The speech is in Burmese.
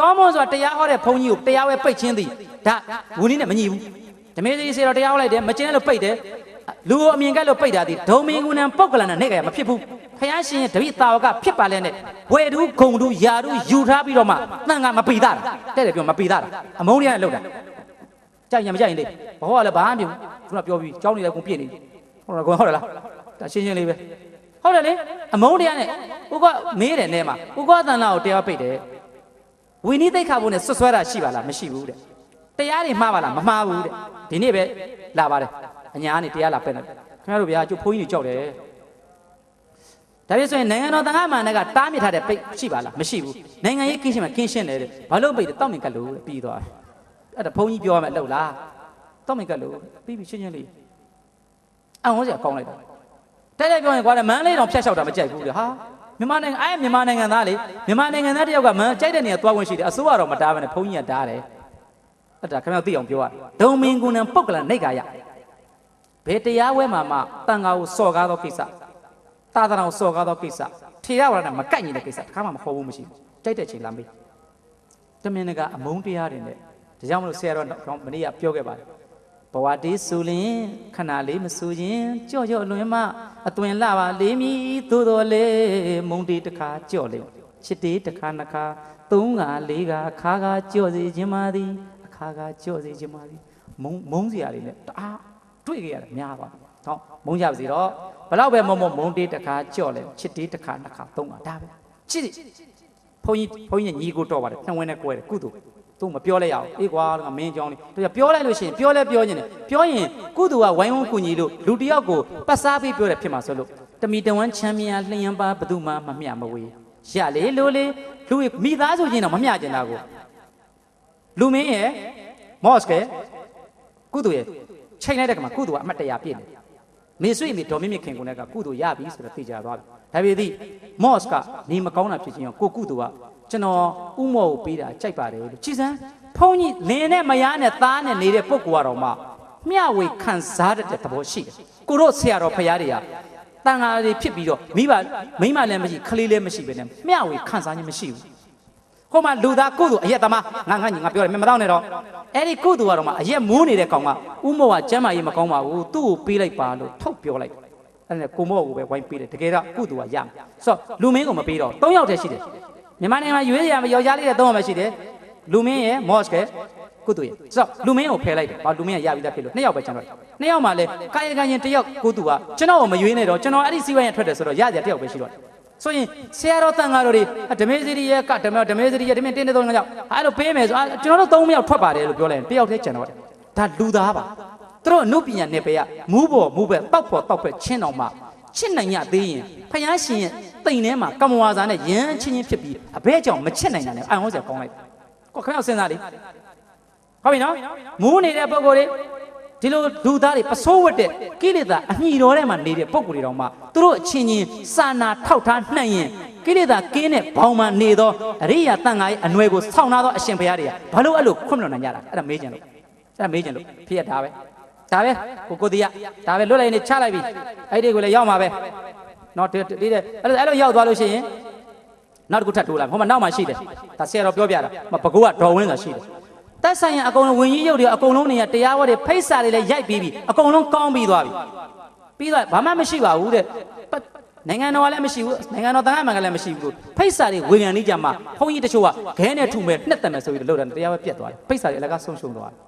ကောင်းမွန်စွာတရားဟောတဲ့ဘုန်းကြီးကိုတရားဝဲပိတ်ချင်းသည်ဒါဝူနည်းနဲ့မညီဘူးဓမေစီစေတော်တရားဟောလိုက်တယ်မကျင်းလို့ပိတ်တယ်လူကိုအမြင်ကလို့ပိတ်တာဒီဒုံမင်းကူနံပုတ်ကလန်နဲ့နေကြမဖြစ်ဘူးဖယားရှင်ရဲ့တပိတာဝကဖြစ်ပါလဲနဲ့ဝေတူးဂုံတူးယာတူးယူထားပြီးတော့မှတန်ကမပိတာတဲ့တယ်ပြောမပိတာအမုန်းရနဲ့လောက်တာကြိုက်ရင်မကြိုက်ရင်လေဘောကလည်းဘာမှမပြောဘူးခုနပြောပြီးကြောင်းနေလည်းကုန်ပြည့်နေဟုတ်လားကွန်ဟုတ်လားဒါရှင်းရှင်းလေးပဲဟုတ်တယ်လေအမုန်းတရားနဲ့ဥကမေးတယ်နဲ့မှာဥကသန္လာကိုတရားပိတ်တယ် ဝိနည်းသိက္ခာဘုံနဲ့ဆွတ်ဆွဲတာရှိပါလားမရှိဘူးတဲ့တရားတွေမှားပါလားမမှားဘူးတဲ့ဒီနေ့ပဲလာပါတယ်အညာကနေတရားလာပက်နေတယ်ခင်ဗျားတို့ဗျာကျုပ်ဘုန်းကြီးတွေကြောက်တယ်ဒါပြဆိုရင်နိုင်ငံတော်တန်ခါမှန်ကတားမြစ်ထားတဲ့ပိတ်ရှိပါလားမရှိဘူးနိုင်ငံရေးကင်းရှင်းမှာကင်းရှင်းတယ်တဲ့ဘာလို့ပိတ်တယ်တောက်မြင်ကတ်လို့တဲ့ပြီးသွားတယ်အဲ့ဒါဘုန်းကြီးပြောရမယ်လို့လားတောက်မြင်ကတ်လို့ပြီးပြီရှင်းရှင်းလေးအံ့ဩစရာကောင်းလိုက်တာတဲ့တဲ့ပြောရင်ကွာမန်းလေးတော့ဖြတ်လျှောက်တာမကြိုက်ဘူးလေဟာ မြန်မာနိုင်ငံအဲမြန်မာနိုင်ငံသားလေမြန်မာနိုင်ငံသားတယောက်ကမန်းကြိုက်တဲ့နေရာသွားဝင်ရှိတယ်အစိုးရတော့မတားဘဲနဲ့ဘုန်းကြီးကတားတယ်အဲ့ဒါခင်ဗျားသိအောင်ပြောရဒုံမင်းကုန်းနံပုတ်ကလနိုင်ကာရဘယ်တရားဝဲမှာမှတန်ဃာကိုစော်ကားသောကိစ္စသာသနာကိုစော်ကားသောကိစ္စထေရဝါဒနဲ့မကိုက်ညီတဲ့ကိစ္စတစ်ခါမှမခေါ်ဘူးမရှိဘူးကြိုက်တဲ့ချိန်လာမေးတမင်တကအမုန်းတရားတွေနဲ့ဒါကြောင့်မလို့ဆရာတော်တော့မနေ့ကပြောခဲ့ပါတယ် ဘဝတေးဆိုလင်ခဏလေးမဆိုရင်ကြော့ကြော့လွင်မအသွင်လှပါလေးမီသို့တော်လေမုန်းတေးတစ်ခါကြော့လေချစ်တေးတစ်ခါနှစ်ခါသုံးခါလေးခါအခါခါကြော့စေခြင်းပါသည်အခါခါကြော့စေခြင်းပါသည်မုန်းမုန်းစရာတွေနဲ့တအားတွေ့ကြရတယ်များပါဟောမုန်းကြပါစေတော့ဘလောက်ပဲမုန်းမုန်းမုန်းတေးတစ်ခါကြော့လေချစ်တေးတစ်ခါနှစ်ခါသုံးခါဒါပဲချစ်ဘုန်းကြီးဘုန်းကြီးညီကိုတော့ပါတယ်နှဝင်းနဲ့ကွဲတယ်ကုသိုလ် သူမပြောလဲရအောင်အေးကွာငါမင်းကြောင်းလေးသူကပြောလိုက်လို့ရှိရင်ပြောလဲပြောနေတယ်ပြောရင်ကုသိုလ်ကဝိုင်းဝန်းကူညီလို့လူတစ်ယောက်ကိုပတ်စားပြီးပြောတယ်ဖြစ်မှာဆိုလို့တမီတဝမ်းချမ်းမြလျှံပါဘသူမှမမျှမဝေးရလေလို့လေလူမိသားစုချင်းတော့မမျှကျင်တာကိုလူမင်းရဲ့မော့စကကုသိုလ်ရဲ့ချိန်လိုက်တဲ့ကမှာကုသိုလ်ကအမတ်တရာပြည့်နေမေဆွေမေဒေါ်မင်းမြခင်ကိုလည်းကကုသိုလ်ရပြီဆိုတော့သိကြသွားပြီဒါပေသည်မော့စကနေမကောင်းတာဖြစ်ချင်းရောကိုကုသိုလ်က ကျွန်တော်ဥမောကိုပေးတာကြိုက်ပါတယ်လို့ကြည်စမ်းဖုန်းကြီးလင်းနဲ့မယားနဲ့သားနဲ့နေတဲ့ပုဂ္ဂိုလ်ကတော့မှမျှဝေခံစားတတ်တဲ့သဘောရှိတယ်ကိုတို့ဆရာတော်ဖရာတွေကတန်ဃာတွေဖြစ်ပြီးတော့မိဘမိမလည်းမရှိခလေးလည်းမရှိပဲနဲ့မျှဝေခံစားခြင်းမရှိဘူးဟိုမှာလူသားကုသိုလ်အရက်သမားငါငါညီငါပြောတယ်မမတော့နဲ့တော့အဲ့ဒီကုသိုလ်ကတော့မှအရက်မိုးနေတဲ့ကောင်ကဥမောကကျမ်းမာရေးမကောင်းပါဘူးသူ့ကိုပေးလိုက်ပါလို့ထုတ်ပြောလိုက်အဲ့ဒါကိုမောကိုပဲဝိုင်းပေးတယ်တကယ်တော့ကုသိုလ်ကရမယ်ဆိုတော့လူမင်းကိုမပေးတော့၃ယောက်တည်းရှိတယ် မြန်မာနိုင်ငံမှာရွေးရမယောက်ျားလေးတဲ့၃ယောက်ပဲရှိတယ်လူမင်းရဲ့မော့စ်ကကုသိုလ်ရဲ့ဆိုတော့လူမင်းကိုဖယ်လိုက်တယ်ဘာလူမင်းကရပြီးသားဖြစ်လို့နှစ်ယောက်ပဲကျန်တော့နှစ်ယောက်မှလည်းကာယကံရင်တစ်ယောက်ကုသိုလ်ကကျွန်တော်ကိုမရွေးနဲ့တော့ကျွန်တော်အဲ့ဒီစီးပွားရေးထွက်တယ်ဆိုတော့ရကြတစ်ယောက်ပဲရှိတော့တယ်ဆိုရင်ဆရာတော်တန်ဃာတော်တွေဓမေစီရီရဲ့ကဓမေဓမေစီရီရဲ့ဓမေတင်းတဲ့သုံးယောက်အဲ့လိုပေးမယ်ဆိုကျွန်တော်တို့၃ယောက်ထွက်ပါတယ်လို့ပြောလိုက်ရင်တစ်ယောက်တည်းကျန်တော့တယ်ဒါလူသားပါသူတို့အနုပညာနယ်ပယ်ကမူးပေါ်မူးပဲတောက်ပေါ်တောက်ပဲချင်းတော်မှာချစ်နိုင်ရသေးရင်ဖယားရှင်ရဲ့ တိမ်ထဲမှာကမ္မဝါစာနဲ့ရမ်းချင်းချင်းဖြစ်ပြီးအဘဲကြောင့်မချစ်နိုင်တာနဲ့အံ့ဩစရာကောင်းလိုက်ကိုခင်ဗျားစဉ်းစားလေဟုတ်ပြီနော်မူးနေတဲ့ပုံကိုယ်တွေဒီလိုလူသားတွေပစိုးဝတ်တဲ့ကိလေသာအညှီတော်ထဲမှာနေတဲ့ပုံကိုယ်တွေတော့မှသူတို့အချင်းချင်းစာနာထောက်ထားနှံ့ရင်ကိလေသာကင်းတဲ့ဘောင်မှနေသောအရိယာတန်ခါရဲ့အနွယ်ကိုဆောင်းနာသောအရှင်ဘုရားတွေကဘာလို့အဲ့လိုခွင့်မလွန်နိုင်ကြတာအဲ့ဒါမေးကြလို့အဲ့ဒါမေးကြလို့ဖြစ်ရတာပဲဒါပဲကိုကိုတီးရဒါပဲလွတ်လိုက်နေချလိုက်ပြီအဲ့ဒီကိုလည်းရောက်မှာပဲ နော်ဒီဒီအဲ့လိုအဲ့လိုရောက်သွားလို့ရှိရင်နောက်တစ်ခုထပ်ထိုးလိုက်ဟိုမှာနောက်မှရှိတယ်ဒါဆရာတော်ပြောပြတာမဘကူကဒေါ်ဝင်းသာရှိတယ်တက်ဆိုင်ရအကုန်လုံးဝင်ကြီးရုပ်တွေအကုန်လုံးနေရတရားဝတ်တွေဖိတ်စာတွေလည်းရိုက်ပြီးပြီအကုန်လုံးကောင်းပြီးသွားပြီပြီးတော့ဘာမှမရှိပါဘူးတဲ့နိုင်ငံတော်ကလည်းမရှိဘူးနိုင်ငံတော်တန်ခါမှန်ကလည်းမရှိဘူးဖိတ်စာတွေဝေငံနေကြမှာဘုန်းကြီးတချို့ကခဲနဲ့ထုမဲ့နှစ်သက်မယ်ဆိုပြီးတော့လောက်တယ်တရားပဲပြတ်သွားတယ်ဖိတ်စာတွေအလကားဆုံးရှုံးသွားတယ်